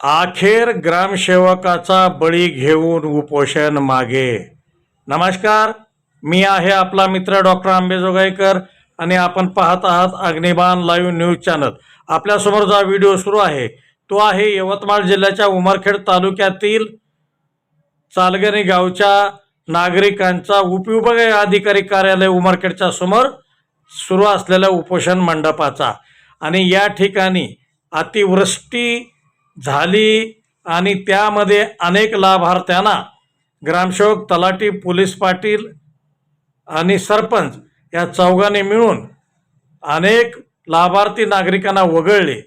अखेर ग्रामसेवकाचा बळी घेऊन उपोषण मागे. नमस्कार मी आहे आपला मित्र डॉक्टर आंबेजोगाईकर आणि आपण पाहत आहात अग्निबाण लाईव्ह न्यूज चॅनल. आपल्यासमोर जो व्हिडिओ सुरू आहे तो आहे यवतमाळ जिल्ह्याच्या उमरखेड तालुक्यातील चालगणी गावच्या नागरिकांचा उपविभागीय अधिकारी कार्यालय उमरखेडच्या समोर सुरू असलेल्या उपोषण मंडपाचा. आणि या ठिकाणी अतिवृष्टी झाली आणि त्यामध्ये अनेक लाभार्थ्यांना ग्रामसेवक तलाठी पोलीस पाटील आणि सरपंच या चौघांनी मिळून अनेक लाभार्थी नागरिकांना वगळले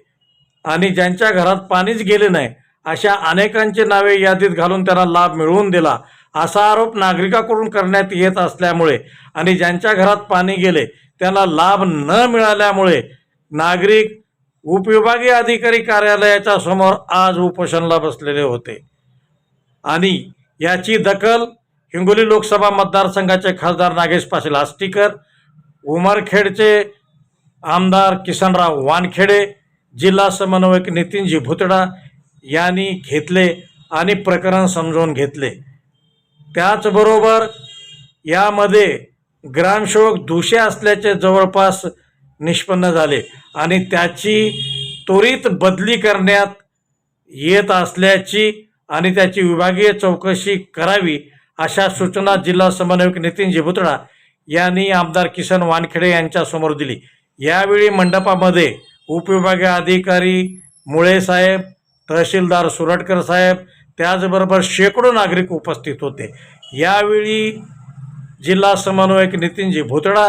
आणि ज्यांच्या घरात पाणीच गेले नाही अशा अनेकांची नावे यादीत घालून त्यांना लाभ मिळवून दिला. असा आरोप नागरिकाकडून करण्यात येत असल्यामुळे आणि ज्यांच्या घरात पाणी गेले त्यांना लाभ न मिळाल्यामुळे नागरिक उपविभागीय अधिकारी कार्यालयाच्या समोर आज उपोषणाला बसलेले होते. आणि याची दखल हिंगोली लोकसभा मतदारसंघाचे खासदार नागेश पाटील आष्टीकर उमरखेडचे आमदार किसनराव वानखेडे जिल्हा समन्वयक नितीनजी भुतडा यांनी घेतले आणि प्रकरण समजून घेतले. त्याचबरोबर यामध्ये ग्रामसेवक दोषी असल्याचे जवळपास निष्पन्न झाले. आणि त्याची त्वरित बदली करण्यात येत असल्याची आणि त्याची विभागीय चौकशी करावी अशा सूचना जिल्हा समन्वयक नितीन जिभुतळा यांनी आमदार किसन वानखेडे यांच्यासमोर दिली. यावेळी मंडपामध्ये उपविभागीय अधिकारी मुळे साहेब तहसीलदार सुरटकर साहेब त्याचबरोबर शेकडो नागरिक उपस्थित होते. यावेळी जिल्हा समन्वयक नितीनजी भुतडा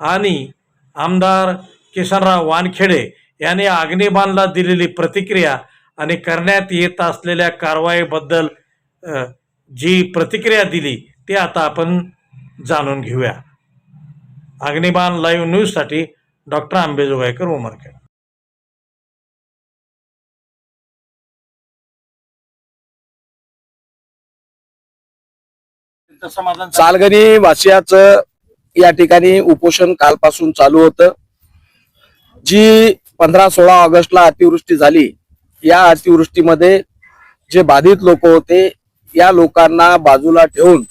आणि आमदार किसनराव वानखेडे यांनी अग्निबाणला दिलेली प्रतिक्रिया आणि करण्यात येत असलेल्या कारवाईबद्दल जी प्रतिक्रिया दिली ते आता आपण जाणून घेऊया. अग्निबाण लाईव्ह न्यूजसाठी डॉक्टर आंबेजोगाईकर उमरखेड. चालगणी वासियाचं या ठिकाणी उपोषण कालपासून चालू होतं. जी पंधरा सोळा ऑगस्टला अतिवृष्टी झाली या अतिवृष्टीमध्ये जे बाधित लोक होते या लोकांना बाजूला ठेवून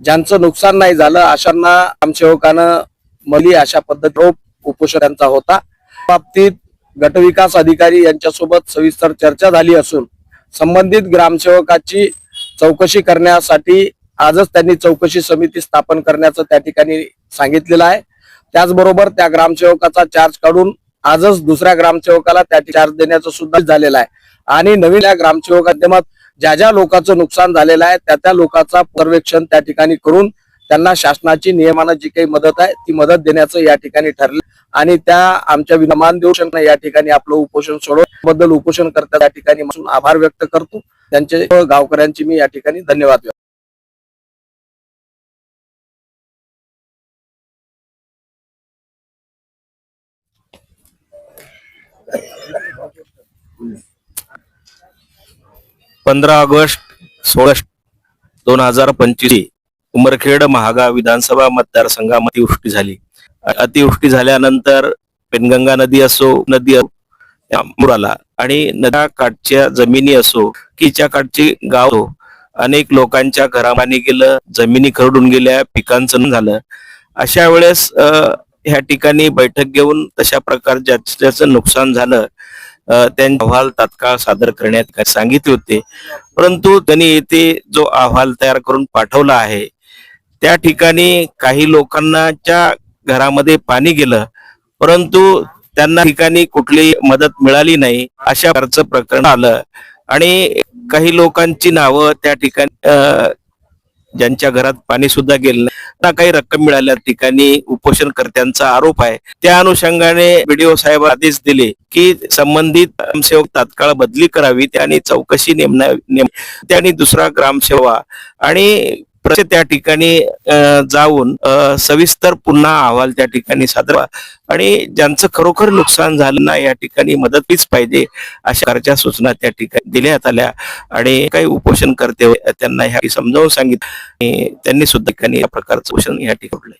ज्यांचं नुकसान नाही झालं अशांना आमसेवकानं मली अशा पद्धतीने रोप उपोषणांचा होता. बाबतीत गटविकास अधिकारी यांच्यासोबत सविस्तर चर्चा झाली असून संबंधित ग्रामसेवकाची चौकशी करण्यासाठी आजच त्यांनी चौकशी समिती स्थापन करण्याचं त्या ठिकाणी सांगितलेलं आहे. त्याचबरोबर त्या ग्रामसेवकाचा चार्ज काढून आजच दुसऱ्या ग्रामसेवकाला त्या चार्ज देण्याचं सुद्धा झालेलं आहे. आणि नवीन या ग्रामसेवक माध्यमात ज्या ज्या लोकांचं नुकसान झालेलं आहे त्या त्या लोकांचा सर्वेक्षण त्या ठिकाणी करून त्यांना शासनाची नियमानं जी काही मदत आहे ती मदत देण्याचं या ठिकाणी ठरलं. आणि त्या आमच्या विमान देऊ या ठिकाणी आपलं उपोषण सोडवण्याबद्दल उपोषण करता त्या ठिकाणी. आभार व्यक्त करतो. त्यांचे गावकऱ्यांची मी या ठिकाणी धन्यवाद पंधरा ऑगस्ट सोळा दोन हजार पंचवीस उमरखेड महागाव विधानसभा मतदारसंघामध्ये अतिवृष्टी झाली. अतिवृष्टी झाल्यानंतर पेनगंगा नदी असो नदी मुराला आला आणि नद्या काठच्या जमिनी असो कीच्या काठची गाव अनेक लोकांच्या घरामाने गेलं जमिनी खरडून गेल्या पिकांचं झालं. अशा वेळेस ह्या ठिकाणी बैठक घेऊन तशा प्रकार ज्याचं ज्याचं नुकसान झालं त्यांचे अहवाल तात्काळ सादर करण्यात सांगितले होते. परंतु त्यांनी येथे जो अहवाल तयार करून पाठवला आहे त्या ठिकाणी काही लोकांनाच्या घरामध्ये पाणी गेलं परंतु त्यांना ठिकाणी कुठली मदत मिळाली नाही अशा प्रकारचं प्रकरण आलं. आणि काही लोकांची नावं त्या ठिकाणी अ, ज्यांच्या घरात पाणी सुद्धा गेलं नाही. ना काही रक्कम मिळाल्या ठिकाणी उपोषणकर्त्यांचा आरोप आहे. त्या अनुषंगाने बीडीओ साहेब आदेश दिले की संबंधित ग्रामसेवक तात्काळ बदली करावी आणि चौकशी नेमण्या नेम त्याने दुसरा ग्रामसेवा आणि त्या ठिकाणी जाऊन सविस्तर पुन्हा अहवाल त्या ठिकाणी सादर आणि ज्यांचं खरोखर नुकसान झालं ना या ठिकाणी मदतीच पाहिजे अशा प्रकारच्या सूचना त्या ठिकाणी दिल्यात आल्या. आणि काही उपोषण करते त्यांना ह्या समजावून सांगितलं. त्यांनी सुद्धा या प्रकारचं उपोषण या ठिकाणी